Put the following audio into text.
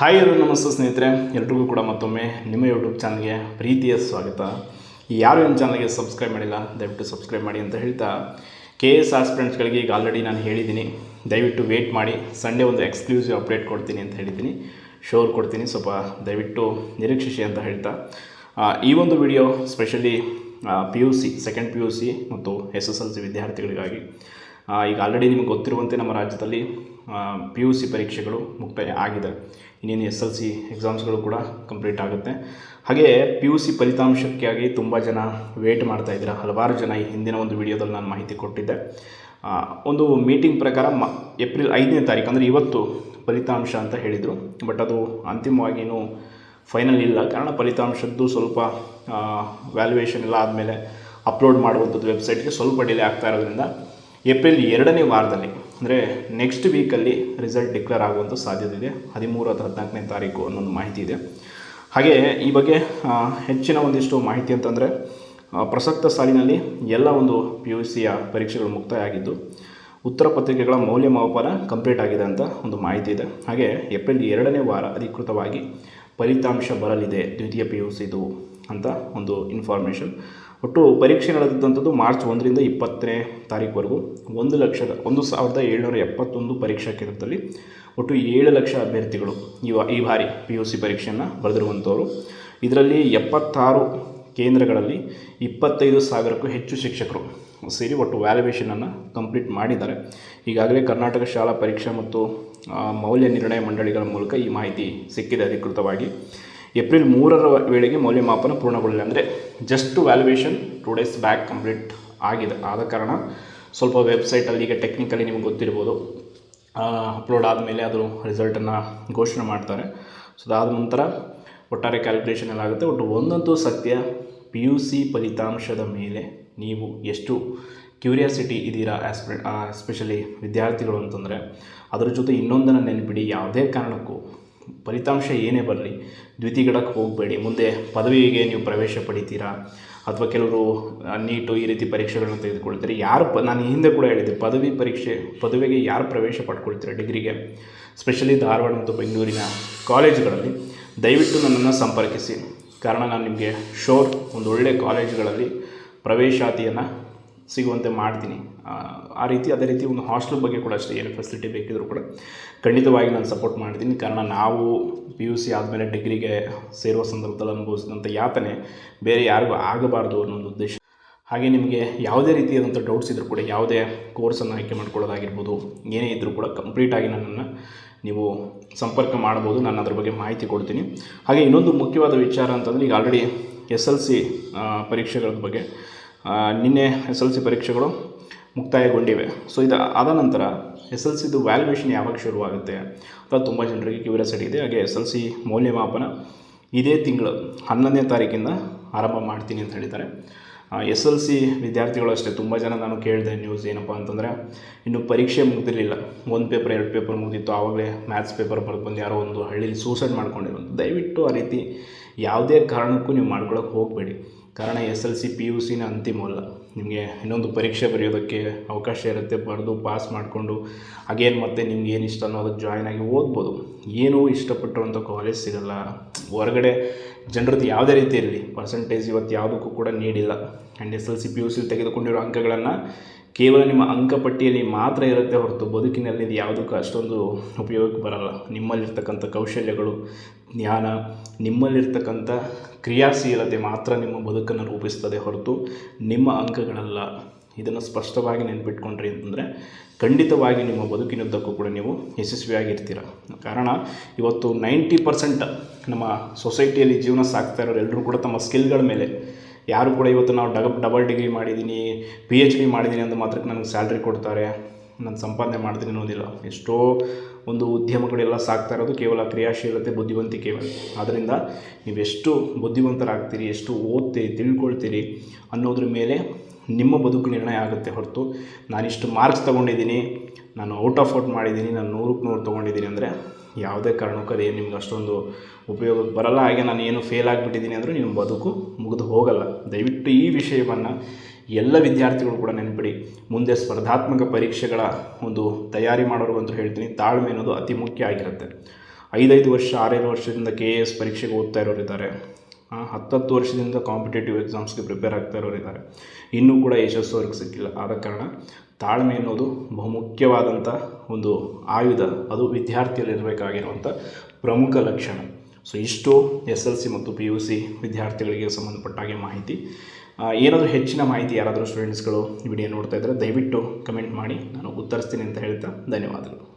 Hi ಎಲ್ಲರೂ ನಮಸ್ತೆ ಸ್ನೇಹಿತರೆ. ಎಲ್ರಿಗೂ ಕೂಡ ಮತ್ತೊಮ್ಮೆ ನಿಮ್ಮ ಯೂಟ್ಯೂಬ್ ಚಾನಲ್ಗೆ ಪ್ರೀತಿಯ ಸ್ವಾಗತ. ಯಾರು ನಿಮ್ಮ ಚಾನಲ್ಗೆ ಸಬ್ಸ್ಕ್ರೈಬ್ ಮಾಡಿಲ್ಲ, ದಯವಿಟ್ಟು ಸಬ್ಸ್ಕ್ರೈಬ್ ಮಾಡಿ ಅಂತ ಹೇಳ್ತಾ ಕೆ ಎಸ್ ಆಸ್ಪಿರೆಂಟ್ಸ್ಗಳಿಗೆ ಈಗ ಆಲ್ರೆಡಿ ನಾನು ಹೇಳಿದ್ದೀನಿ. ದಯವಿಟ್ಟು ವೇಟ್ ಮಾಡಿ. ಸಂಡೇ ಒಂದು ಎಕ್ಸ್ಕ್ಲೂಸಿವ್ ಅಪ್ಡೇಟ್ ಕೊಡ್ತೀನಿ ಅಂತ ಹೇಳಿದ್ದೀನಿ. ಶೋರ್ ಕೊಡ್ತೀನಿ. ಸ್ವಲ್ಪ ದಯವಿಟ್ಟು ನಿರೀಕ್ಷಿಸಿ ಅಂತ ಹೇಳ್ತಾ. ಈ ಒಂದು video specially P U C second P U C ಮತ್ತು ಎಸ್ ಎಸ್ ಎಲ್ ಸಿ ವಿದ್ಯಾರ್ಥಿಗಳಿಗಾಗಿ ಈಗ ಆಲ್ರೆಡಿ ನಿಮಗೆ ಗೊತ್ತಿರುವಂತೆ ನಮ್ಮ ರಾಜ್ಯದಲ್ಲಿ ಪಿ ಯು ಸಿ ಪರೀಕ್ಷೆಗಳು ಮುಕ್ತಾಯ ಆಗಿದೆ ಇನ್ನೇನು ಎಸ್ ಎಲ್ ಸಿ ಎಕ್ಸಾಮ್ಸ್ಗಳು ಕೂಡ ಕಂಪ್ಲೀಟ್ ಆಗುತ್ತೆ. ಹಾಗೆ ಪಿ ಯು ಸಿ ಫಲಿತಾಂಶಕ್ಕಾಗಿ ತುಂಬ ಜನ ವೇಟ್ ಮಾಡ್ತಾ ಇದ್ದೀರಾ. ಹಲವಾರು ಜನ ಈ ಹಿಂದಿನ ಒಂದು ವಿಡಿಯೋದಲ್ಲಿ ನಾನು ಮಾಹಿತಿ ಕೊಟ್ಟಿದ್ದೆ. ಒಂದು ಮೀಟಿಂಗ್ ಪ್ರಕಾರ ಮ ಏಪ್ರಿಲ್ ಐದನೇ ತಾರೀಕು ಅಂದರೆ ಇವತ್ತು ಫಲಿತಾಂಶ ಅಂತ ಹೇಳಿದರು. ಬಟ್ ಅದು ಅಂತಿಮವಾಗಿ ಏನು ಫೈನಲ್ ಇಲ್ಲ. ಕಾರಣ ಫಲಿತಾಂಶದ್ದು ಸ್ವಲ್ಪ ವ್ಯಾಲ್ಯೂಯೇಷನ್ ಎಲ್ಲ ಆದಮೇಲೆ ಅಪ್ಲೋಡ್ ಮಾಡುವಂಥದ್ದು ವೆಬ್ಸೈಟ್ಗೆ ಸ್ವಲ್ಪ ಡಿಲೇ ಆಗ್ತಾ ಇರೋದ್ರಿಂದ ಏಪ್ರಿಲ್ ಎರಡನೇ ವಾರದಲ್ಲಿ ಅಂದರೆ ನೆಕ್ಸ್ಟ್ ವೀಕಲ್ಲಿ ರಿಸಲ್ಟ್ ಡಿಕ್ಲೇರ್ ಆಗುವಂಥ ಸಾಧ್ಯತೆ ಇದೆ ಹದಿಮೂರು ಅಥವಾ ಹದಿನಾಲ್ಕನೇ ತಾರೀಕು ಅನ್ನೊಂದು ಮಾಹಿತಿ ಇದೆ. ಹಾಗೆ ಈ ಬಗ್ಗೆ ಹೆಚ್ಚಿನ ಒಂದಿಷ್ಟು ಮಾಹಿತಿ ಅಂತಂದರೆ ಪ್ರಸಕ್ತ ಸಾಲಿನಲ್ಲಿ ಎಲ್ಲ ಒಂದು ಪಿ ಯು ಸಿಯ ಪರೀಕ್ಷೆಗಳು ಮುಕ್ತಾಯ ಆಗಿದ್ದು ಉತ್ತರ ಪತ್ರಿಕೆಗಳ ಮೌಲ್ಯಮಾಪನ ಕಂಪ್ಲೀಟ್ ಆಗಿದೆ ಅಂತ ಒಂದು ಮಾಹಿತಿ ಇದೆ. ಹಾಗೆ ಏಪ್ರಿಲ್ ಎರಡನೇ ವಾರ ಅಧಿಕೃತವಾಗಿ ಫಲಿತಾಂಶ ಬರಲಿದೆ ದ್ವಿತೀಯ ಪಿ ಯು ಸಿದು ಅಂತ ಒಂದು ಇನ್ಫಾರ್ಮೇಷನ್ ಒಟ್ಟು ಪರೀಕ್ಷೆ ನಡೆದಿದ್ದಂಥದ್ದು ಮಾರ್ಚ್ ಒಂದರಿಂದ ಇಪ್ಪತ್ತನೇ ತಾರೀಕುವರೆಗೂ. ಒಂದು ಲಕ್ಷದ, ಒಂದು ಸಾವಿರದ ಏಳ್ನೂರ ಎಪ್ಪತ್ತೊಂದು ಪರೀಕ್ಷಾ ಕೇಂದ್ರದಲ್ಲಿ ಒಟ್ಟು ಏಳು ಲಕ್ಷ ಅಭ್ಯರ್ಥಿಗಳು ಈ ವ- ಈ ಬಾರಿ ಪಿ ಯು ಸಿ ಪರೀಕ್ಷೆಯನ್ನು ಬರೆದಿರುವಂಥವರು. ಇದರಲ್ಲಿ ಎಪ್ಪತ್ತಾರು ಕೇಂದ್ರಗಳಲ್ಲಿ ಇಪ್ಪತ್ತೈದು ಸಾವಿರಕ್ಕೂ ಹೆಚ್ಚು ಶಿಕ್ಷಕರು ಸೇರಿ ಒಟ್ಟು ವ್ಯಾಲ್ಯುವೇಷನನ್ನು ಕಂಪ್ಲೀಟ್ ಮಾಡಿದ್ದಾರೆ. ಈಗಾಗಲೇ ಕರ್ನಾಟಕ ಶಾಲಾ ಪರೀಕ್ಷಾ ಮತ್ತು ಮೌಲ್ಯ ನಿರ್ಣಯ ಮಂಡಳಿಗಳ ಮೂಲಕ ಈ ಮಾಹಿತಿ ಸಿಕ್ಕಿದೆ ಅಧಿಕೃತವಾಗಿ. ಏಪ್ರಿಲ್ ಮೂರರ ವೇಳೆಗೆ ಮೌಲ್ಯಮಾಪನ ಪೂರ್ಣಗೊಳ್ಳಲಿದೆ ಅಂದರೆ just valuation two days back complete ಆಗಿದೆ. ಆದ ಕಾರಣ ಸ್ವಲ್ಪ ವೆಬ್ಸೈಟಲ್ಲಿ ಈಗ ಟೆಕ್ನಿಕಲಿ ನಿಮಗೆ ಗೊತ್ತಿರ್ಬೋದು. ಅಪ್ಲೋಡ್ ಆದಮೇಲೆ ಅದು ರಿಸಲ್ಟನ್ನು ಘೋಷಣೆ ಮಾಡ್ತಾರೆ. ಸೊ ಅದಾದ ನಂತರ ಒಟ್ಟಾರೆ ಕ್ಯಾಲ್ಕುಲೇಷನ್ ಎಲ್ಲ ಆಗುತ್ತೆ. ಒಟ್ಟು ಒಂದಂತೂ ಸತ್ಯ ಪಿ ಯು ಸಿ ಫಲಿತಾಂಶದ ಮೇಲೆ ನೀವು ಎಷ್ಟು ಕ್ಯೂರಿಯಾಸಿಟಿ ಇದ್ದೀರಾ ಆಸ್ಪೆ ಎಸ್ಪೆಷಲಿ ವಿದ್ಯಾರ್ಥಿಗಳು ಅಂತಂದರೆ, ಅದರ ಜೊತೆ ಇನ್ನೊಂದನ್ನು ನೆನಪಿಡಿ. ಯಾವುದೇ ಕಾರಣಕ್ಕೂ ಫಲಿತಾಂಶ ಏನೇ ಬರಲಿ ದ್ವಿತೀಯಗಡಕ್ಕೆ ಹೋಗಬೇಡಿ. ಮುಂದೆ ಪದವಿಗೆ ನೀವು ಪ್ರವೇಶ ಪಡಿತೀರಾ? ಅಥವಾ ಕೆಲವರು ನೀಟು ಈ ರೀತಿ ಪರೀಕ್ಷೆಗಳನ್ನು ತೆಗೆದುಕೊಳ್ತಾರೆ ಯಾರು ಪ, ನಾನು ಹಿಂದೆ ಕೂಡ ಹೇಳಿದ್ದೆ, ಪದವಿ ಪರೀಕ್ಷೆ, ಪದವಿಗೆ ಯಾರು ಪ್ರವೇಶ ಪಡ್ಕೊಳ್ತೀರಾ ಡಿಗ್ರಿಗೆ? ಸ್ಪೆಷಲಿ ಧಾರವಾಡ ಮತ್ತು ಬೆಂಗಳೂರಿನ ಕಾಲೇಜುಗಳಲ್ಲಿ. ದಯವಿಟ್ಟು ನನ್ನನ್ನು ಸಂಪರ್ಕಿಸಿ. ಕಾರಣ ನಾನು ನಿಮಗೆ ಶೋರ್ ಒಂದು ಒಳ್ಳೆಯ ಕಾಲೇಜುಗಳಲ್ಲಿ ಪ್ರವೇಶಾತಿಯನ್ನು ಸಿಗುವಂತೆ ಮಾಡ್ತೀನಿ. ಆ, ರೀತಿ ಅದೇ ರೀತಿ ಒಂದು ಹಾಸ್ಟೆಲ್ ಬಗ್ಗೆ ಕೂಡ ಅಷ್ಟೇ ಏನು ಫೆಸಿಲಿಟಿ ಬೇಕಿದ್ರೂ ಕೂಡ ಖಂಡಿತವಾಗಿ ನಾನು ಸಪೋರ್ಟ್ ಮಾಡ್ತೀನಿ. ಕಾರಣ ನಾವು ಪಿ ಯು ಸಿ ಆದಮೇಲೆ ಡಿಗ್ರಿಗೆ ಸೇರುವ ಸಂದರ್ಭದಲ್ಲಿ ಅನುಭವಿಸಿದಂಥ ಯಾತನೆ ಬೇರೆ ಯಾರಿಗೂ ಆಗಬಾರ್ದು ಅನ್ನೋ ಒಂದು ಉದ್ದೇಶ. ಹಾಗೆ ನಿಮಗೆ ಯಾವುದೇ ರೀತಿಯಾದಂಥ ಡೌಟ್ಸ್ ಇದ್ದರೂ ಕೂಡ ಯಾವುದೇ ಕೋರ್ಸನ್ನು ಆಯ್ಕೆ ಮಾಡ್ಕೊಳ್ಳೋದಾಗಿರ್ಬೋದು ಏನೇ ಇದ್ದರೂ ಕೂಡ ಕಂಪ್ಲೀಟಾಗಿ ನನ್ನನ್ನು ನೀವು ಸಂಪರ್ಕ ಮಾಡ್ಬೋದು ನಾನು ಅದ್ರ ಬಗ್ಗೆ ಮಾಹಿತಿ ಕೊಡ್ತೀನಿ. ಹಾಗೆ ಇನ್ನೊಂದು ಮುಖ್ಯವಾದ ವಿಚಾರ ಅಂತಂದರೆ ಈಗ ಆಲ್ರೆಡಿ ಎಸ್ ಎಲ್ ಸಿ ಪರೀಕ್ಷೆಗಳ ಬಗ್ಗೆ ನಿನ್ನೆ ಎಸ್ ಎಲ್ ಸಿ ಪರೀಕ್ಷೆಗಳು ಮುಕ್ತಾಯಗೊಂಡಿವೆ. ಸೊ ಇದು ಆದ ನಂತರ ಎಸ್ ಎಲ್ ಸಿದು ವ್ಯಾಲ್ಯೂಯೇಷನ್ ಯಾವಾಗ ಶುರುವಾಗುತ್ತೆ ಅಥವಾ ತುಂಬ ಜನರಿಗೆ ಕ್ಯೂರಿಯಾಸಿಟಿ ಇದೆ. ಹಾಗೆ ಎಸ್ ಎಲ್ ಸಿ ಮೌಲ್ಯಮಾಪನ ಇದೇ ತಿಂಗಳು ಹನ್ನೊಂದನೇ ತಾರೀಕಿಂದ ಆರಂಭ ಮಾಡ್ತೀನಿ ಅಂತ ಹೇಳಿದ್ದಾರೆ. ಎಸ್ ಎಲ್ ಸಿ ವಿದ್ಯಾರ್ಥಿಗಳು ಅಷ್ಟೇ, ತುಂಬ ಜನ ನಾನು ಕೇಳಿದೆ ನ್ಯೂಸ್ ಏನಪ್ಪ ಅಂತಂದರೆ, ಇನ್ನು ಪರೀಕ್ಷೆ ಮುಗ್ದಿರಲಿಲ್ಲ. ಒಂದು ಪೇಪರ್ ಎರಡು ಪೇಪರ್ ಮುಗಿದಿತ್ತು. ಆವಾಗಲೇ ಮ್ಯಾಥ್ಸ್ ಪೇಪರ್ ಬರ್ಕೊಂಡು ಯಾರೋ ಒಂದು ಹಳ್ಳಿಲಿ ಸೂಸೈಡ್ ಮಾಡ್ಕೊಂಡಿರೋದು ದಯವಿಟ್ಟು ಆ ರೀತಿ ಯಾವುದೇ ಕಾರಣಕ್ಕೂ ನೀವು ಮಾಡ್ಕೊಳಕ್ಕೆ ಹೋಗಬೇಡಿ. ಕಾರಣ S L C P U ಸಿನ ಅಂತಿಮವಲ್ಲ ನಿಮಗೆ ಇನ್ನೊಂದು ಪರೀಕ್ಷೆ ಬರೆಯೋದಕ್ಕೆ ಅವಕಾಶ ಇರುತ್ತೆ, ಬರೆದು ಪಾಸ್ ಮಾಡಿಕೊಂಡು ಅಗೇನ್ ಮತ್ತೆ ನಿಮ್ಗೆ ಏನು ಇಷ್ಟ ಅನ್ನೋದಕ್ಕೆ ಜಾಯ್ನ್ ಆಗಿ ಓದ್ಬೋದು. ಏನೂ ಇಷ್ಟಪಟ್ಟಿರುವಂಥ ಕಾಲೇಜ್ ಸಿಗಲ್ಲ. ಹೊರಗಡೆ ಜನರದ್ದು ಯಾವುದೇ ರೀತಿ ಇರಲಿ ಪರ್ಸೆಂಟೇಜ್ ಇವತ್ತು ಯಾವುದಕ್ಕೂ ಕೂಡ ನೀಡಿಲ್ಲ. And S L C P U ಸಿಲಿ ತೆಗೆದುಕೊಂಡಿರೋ ಅಂಕಗಳನ್ನು ಕೇವಲ ನಿಮ್ಮ ಅಂಕಪಟ್ಟಿಯಲ್ಲಿ ಮಾತ್ರ ಇರುತ್ತೆ ಹೊರತು ಬದುಕಿನಲ್ಲಿ ಇದು ಯಾವುದಕ್ಕೂ ಅಷ್ಟೊಂದು ಉಪಯೋಗಕ್ಕೆ ಬರಲ್ಲ. ನಿಮ್ಮಲ್ಲಿರ್ತಕ್ಕಂಥ ಕೌಶಲ್ಯಗಳು ಜ್ಞಾನ ನಿಮ್ಮಲ್ಲಿರ್ತಕ್ಕಂಥ ಕ್ರಿಯಾಶೀಲತೆ ಮಾತ್ರ ನಿಮ್ಮ ಬದುಕನ್ನು ರೂಪಿಸ್ತದೆ ಹೊರತು ನಿಮ್ಮ ಅಂಕಗಳಲ್ಲ. ಇದನ್ನು ಸ್ಪಷ್ಟವಾಗಿ ನೆನ್ಪಿಟ್ಕೊಂಡ್ರಿ ಅಂತಂದರೆ, ಖಂಡಿತವಾಗಿ ನಿಮ್ಮ ಬದುಕಿನುದ್ದಕ್ಕೂ ಕೂಡ ನೀವು ಯಶಸ್ವಿಯಾಗಿರ್ತೀರ. ಕಾರಣ, ಇವತ್ತು ನೈಂಟಿ ಪರ್ಸೆಂಟ್ ನಮ್ಮ ಸೊಸೈಟಿಯಲ್ಲಿ ಜೀವನ ಸಾಕ್ತಾ ಇರೋರು ಎಲ್ಲರೂ ಕೂಡ ತಮ್ಮ ಸ್ಕಿಲ್ಗಳ ಮೇಲೆ. ಯಾರು ಕೂಡ ಇವತ್ತು ನಾವು ಡಬ, ಡಬಲ್ ಡಿಗ್ರಿ ಮಾಡಿದ್ದೀನಿ ಪಿ ಎಚ್ ಡಿ ಮಾಡಿದ್ದೀನಿ ಅಂತ ಮಾತ್ರಕ್ಕೆ ನನಗೆ ಸ್ಯಾಲ್ರಿ ಕೊಡ್ತಾರೆ. ನಾನು ಸಂಪಾದನೆ ಮಾಡ್ತೀನಿ ಅನ್ನೋದಿಲ್ಲ. ಎಷ್ಟೋ ಒಂದು ಉದ್ಯಮಗಳೆಲ್ಲ ಸಾಗ್ತಾ ಇರೋದು ಕೇವಲ ಕ್ರಿಯಾಶೀಲತೆ, ಬುದ್ಧಿವಂತಿಕೆ ಆದ್ದರಿಂದ ನೀವೆಷ್ಟು ಬುದ್ಧಿವಂತರಾಗ್ತೀರಿ, ಎಷ್ಟು ಓದ್ತೀರಿ, ತಿಳ್ಕೊಳ್ತೀರಿ ಅನ್ನೋದ್ರ ಮೇಲೆ ನಿಮ್ಮ ಬದುಕು ನಿರ್ಣಯ ಆಗುತ್ತೆ ಹೊರತು. ನಾನಿಷ್ಟು ಮಾರ್ಕ್ಸ್ ತೊಗೊಂಡಿದ್ದೀನಿ, ನಾನು ಔಟ್ ಆಫ್ ಔಟ್ ಮಾಡಿದ್ದೀನಿ, ನಾನು ನೂರಕ್ಕೆ ನೂರು ತೊಗೊಂಡಿದ್ದೀನಿ ಅಂದರೆ ಯಾವುದೇ ಕಾರಣಕ್ಕೂ ಅದೇನು ನಿಮ್ಗೆ ಅಷ್ಟೊಂದು ಉಪಯೋಗಕ್ಕೆ ಬರಲ್ಲ. ಹಾಗೆ ನಾನು ಏನು ಫೇಲ್ ಆಗಿಬಿಟ್ಟಿದ್ದೀನಿ ಅಂದರೂ ನಿಮ್ಮ ಬದುಕು ಮುಗಿದು ಹೋಗಲ್ಲ. ದಯವಿಟ್ಟು ಈ ವಿಷಯವನ್ನು ಎಲ್ಲ ವಿದ್ಯಾರ್ಥಿಗಳು ಕೂಡ ನೆನಪಿಡಿ. ಮುಂದೆ ಸ್ಪರ್ಧಾತ್ಮಕ ಪರೀಕ್ಷೆಗಳ ಒಂದು ತಯಾರಿ ಮಾಡೋರಿಗಂತೂ ಹೇಳ್ತೀನಿ. ತಾಳ್ಮೆ ಅನ್ನೋದು ಅತಿ ಮುಖ್ಯ ಆಗಿರುತ್ತೆ. ಐದೈದು ವರ್ಷ, ಆರೇಳು ವರ್ಷದಿಂದ ಕೆ ಎ ಎಸ್ ಪರೀಕ್ಷೆಗೆ ಓದ್ತಾ ಇರೋರು ಇದ್ದಾರೆ. ಹತ್ತತ್ತು ವರ್ಷದಿಂದ ಕಾಂಪಿಟೇಟಿವ್ ಎಕ್ಸಾಮ್ಸ್ಗೆ ಪ್ರಿಪೇರ್ ಆಗ್ತಾ ಇರೋರು ಇದ್ದಾರೆ. ಇನ್ನೂ ಕೂಡ ಯಶಸ್ಸು ಅವ್ರಿಗೆ ಸಿಕ್ಕಿಲ್ಲ. ಆದ ಕಾರಣ ತಾಳ್ಮೆ ಅನ್ನೋದು ಬಹುಮುಖ್ಯವಾದಂಥ ಒಂದು ಆಯುಧ. ಅದು ವಿದ್ಯಾರ್ಥಿಯಲ್ಲಿರಬೇಕಾಗಿರುವಂಥ ಪ್ರಮುಖ ಲಕ್ಷಣ. ಸೊ ಇಷ್ಟು ಎಸ್ ಎಲ್ ಸಿ ಮತ್ತು ಪಿ ಯು ಸಿ ವಿದ್ಯಾರ್ಥಿಗಳಿಗೆ ಸಂಬಂಧಪಟ್ಟ ಹಾಗೆ ಮಾಹಿತಿ. ಏನಾದರೂ ಹೆಚ್ಚಿನ ಮಾಹಿತಿ ಯಾರಾದರೂ ಸ್ಟೂಡೆಂಟ್ಸ್ಗಳು ವಿಡಿಯೋ ನೋಡ್ತಾ ಇದ್ದರೆ ದಯವಿಟ್ಟು ಕಮೆಂಟ್ ಮಾಡಿ. ನಾನು ಉತ್ತರಿಸ್ತೀನಿ ಅಂತ ಹೇಳ್ತಾ ಧನ್ಯವಾದಗಳು.